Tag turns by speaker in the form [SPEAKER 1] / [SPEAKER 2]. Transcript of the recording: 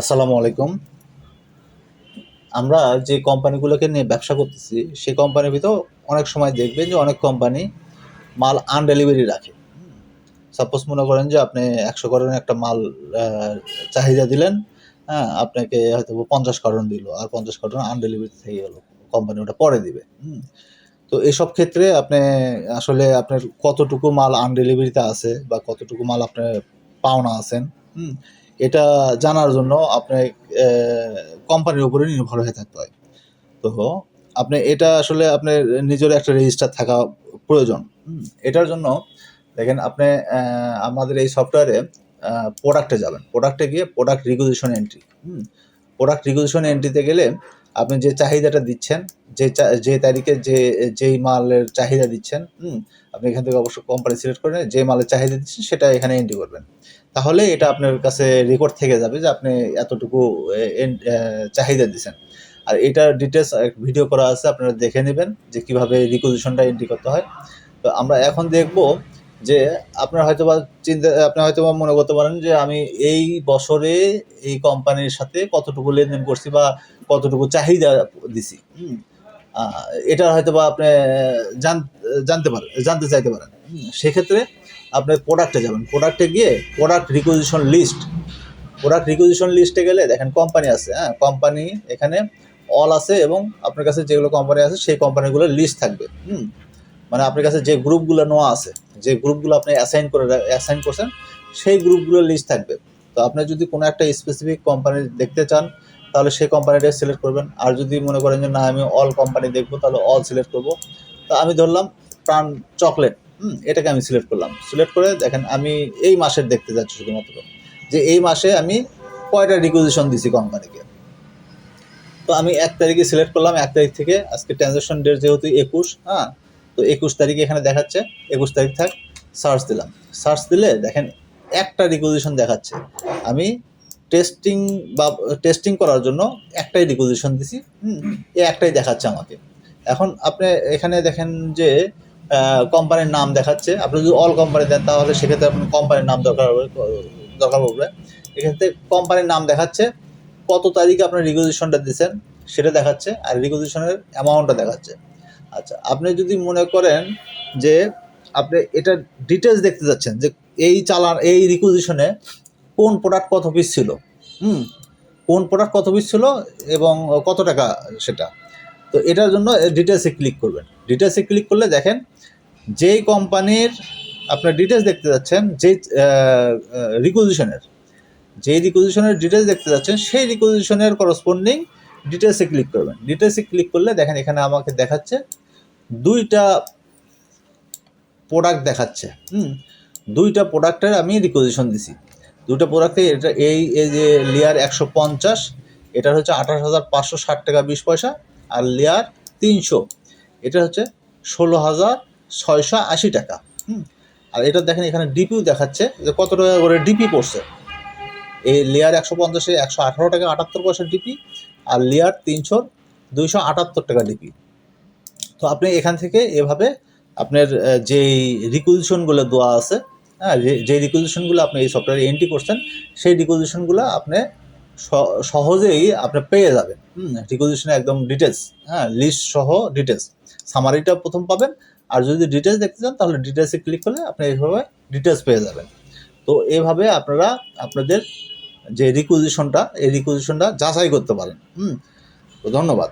[SPEAKER 1] আসসালামু আলাইকুম আমরা যে কোম্পানিগুলোকে নিয়ে ব্যবসা করতেছি, সেই কোম্পানির ভিতর অনেক সময় দেখবেন যে অনেক কোম্পানি মাল আনডেলিভারি রাখে সাপোজ মনে করেন যে আপনি একশো কারণে একটা মাল চাহিদা দিলেন হ্যাঁ আপনাকে হয়তো পঞ্চাশ কারণ দিল, আর পঞ্চাশ কারণ আনডেলিভারি থেকে গেলো, কোম্পানি ওটা পরে দিবে। তো এসব ক্ষেত্রে আপনি, আসলে আপনার কতটুকু মাল আনডেলিভারিতে আছে বা কতটুকু মাল আপনার পাওনা আছেন, হুম এটা জানার জন্য আপনার কোম্পানির উপরে নির্ভর হয়ে থাকতে হয়। তো আপনি এটা আসলে আপনার নিজের একটা রেজিস্টার থাকা প্রয়োজন। এটার জন্য দেখেন আপনি আমাদের এই সফটওয়্যারে প্রোডাক্টে যাবেন। প্রোডাক্টে গিয়ে product requisition entry product requisition এন্ট্রিতে গেলে আপনি যে চাহিদাটা দিচ্ছেন, যে যে তারিখে যে যেই মালের চাহিদা দিচ্ছেন, হুম, আপনি এখান থেকে অবশ্যই কোম্পানি সিলেক্ট করে যে মালের চাহিদা দিচ্ছেন সেটা এখানে এন্ট্রি করবেন। তাহলে এটা আপনার কাছে রেকর্ড থেকে যাবে যে আপনি এতটুকু চাহিদা দিচ্ছেন। আর এটার ডিটেলস ভিডিও করা আছে, আপনারা দেখে নেবেন যে কীভাবে রিকুইজিশনটা এন্ট্রি করতে হয়। তো আমরা এখন দেখব যে আপনার হয়তো বা চিন্তা আপনি হয়তো বা মনে করতে পারেন যে আমি এই বছরে এই কোম্পানির সাথে কতটুকু লেনদেন করছি বা কতটুকু চাহিদা দিছি। এটা হয়তো বা আপনি জান- জানতে পারেন জানতে চাইতে পারেন। সেক্ষেত্রে আপনি প্রোডাক্টে যাবেন। প্রোডাক্টে গিয়ে product requisition list product requisition লিস্টে গেলে দেখেন কোম্পানি আছে হ্যাঁ? কোম্পানি এখানে অল আছে এবং আপনার কাছে যেগুলো কোম্পানি আছে, সেই কোম্পানিগুলোর লিস্ট থাকবে। হুম। মানে আপনার কাছে যে গ্রুপগুলো নেওয়া আছে, যে গ্রুপগুলো আপনি অ্যাসাইন করে অ্যাসাইন করছেন, সেই গ্রুপগুলোর লিস্ট থাকবে। তো আপনি যদি কোনো একটা স্পেসিফিক কোম্পানি দেখতে চান, তাহলে সেই কোম্পানিটা সিলেক্ট করবেন। আর যদি মনে করেন যে, না, আমি অল কোম্পানি দেখব, তাহলে অল সিলেক্ট করব। তো আমি ধরলাম প্রাণ চকলেট হুম, এটাকে আমি সিলেক্ট করলাম। সিলেক্ট করে দেখেন, আমি এই মাসের দেখতে যাচ্ছি শুধুমাত্র যে, এই মাসে আমি কয়টা রিকুইজিশন দিছি কোম্পানিকে তো আমি এক তারিখে সিলেক্ট করলাম, এক তারিখ থেকে আজকে ট্রানজাকশন ডেট যেহেতু একুশ হ্যাঁ তো একুশ তারিখে এখানে দেখাচ্ছে, একুশ তারিখ থাক সার্চ দিলাম। সার্চ দিলে দেখেন একটা রিকুইজিশন দেখাচ্ছে। আমি টেস্টিং বা টেস্টিং করার জন্য একটাই রিকুইজিশন দিছি, হুম এই একটাই দেখাচ্ছে আমাকে। এখন আপনি এখানে দেখেন যে কোম্পানির নাম দেখাচ্ছে। আপনি যদি অল কোম্পানি দেন, তাহলে সেক্ষেত্রে আপনার কোম্পানির নাম দরকার হবে, দরকার পড়বে। এক্ষেত্রে কোম্পানির নাম দেখাচ্ছে, কত তারিখে আপনার রিকুইজিশনটা দিয়েছেন সেটা দেখাচ্ছে, আর রিকুইজিশনের অ্যামাউন্টটা দেখাচ্ছে। আচ্ছা আপনি যদি মনে করেন যে আপনি এটা ডিটেলস দেখতে যাচ্ছেন যে এই চালান, এই রিকুইজিশনে কোন প্রোডাক্ট কত পিস ছিল, হুম? কোন প্রোডাক্ট কত পিস ছিল এবং কত টাকা সেটা। তো এটার জন্য ডিটেলসে ক্লিক করবেন। ডিটেলসে ক্লিক করলে দেখেন যেই কোম্পানির আপনার ডিটেলস দেখতে যাচ্ছেন, যেই রিকুইজিশনের যেই রিকুইজিশনের ডিটেলস দেখতে যাচ্ছেন, সেই রিকুইজিশনের করসপন্ডিং ডিটেলসে ক্লিক করবেন। ডিটেলসে ক্লিক করলে দেখেন এখানে আমাকে দেখাচ্ছে দুইটা প্রোডাক্ট দেখাচ্ছে, হুম? দুইটা প্রোডাক্টের আমি রিকুইজিশন দিছি। দুটো প্রোডাক্টে এটা এই এই যে লেয়ার একশো পঞ্চাশ, এটার হচ্ছে আঠাশ হাজার পাঁচশো ষাট টাকা বিশ পয়সা, আর লেয়ার তিনশো, এটা হচ্ছে ষোলো হাজার ছয়শো আশি টাকা, হুম? আর এটা দেখেন এখানে ডিপিও দেখাচ্ছে যে কত টাকা করে ডিপি পড়ছে। এই লেয়ার একশো পঞ্চাশে একশো আঠারো টাকা আটাত্তর পয়সা ডিপি আর লেয়ার তিনশোর দুইশো আটাত্তর টাকা ডিপি তো আপনি এখান থেকে এভাবে আপনার যেই রিকুইজিশনগুলো দেওয়া আছে হ্যাঁ যে- রিকুইজিশনগুলো আপনি এই সফটওয়্যারে এন্ট্রি করছেন, সেই রিকুইজিশনগুলো আপনি সহজেই আপনি পেয়ে যাবেন। রিকুইজিশনে একদম ডিটেলস হ্যাঁ লিস্ট সহ ডিটেলস সামারিটা প্রথম পাবেন, আর যদি ডিটেলস দেখতে চান, তাহলে ডিটেলসে ক্লিক করলে আপনি এইভাবে ডিটেলস পেয়ে যাবেন। তো এভাবে আপনারা আপনাদের যে রিকুইজিশনটা এই রিকুইজিশনটা যাচাই করতে পারেন। হুম, তো ধন্যবাদ।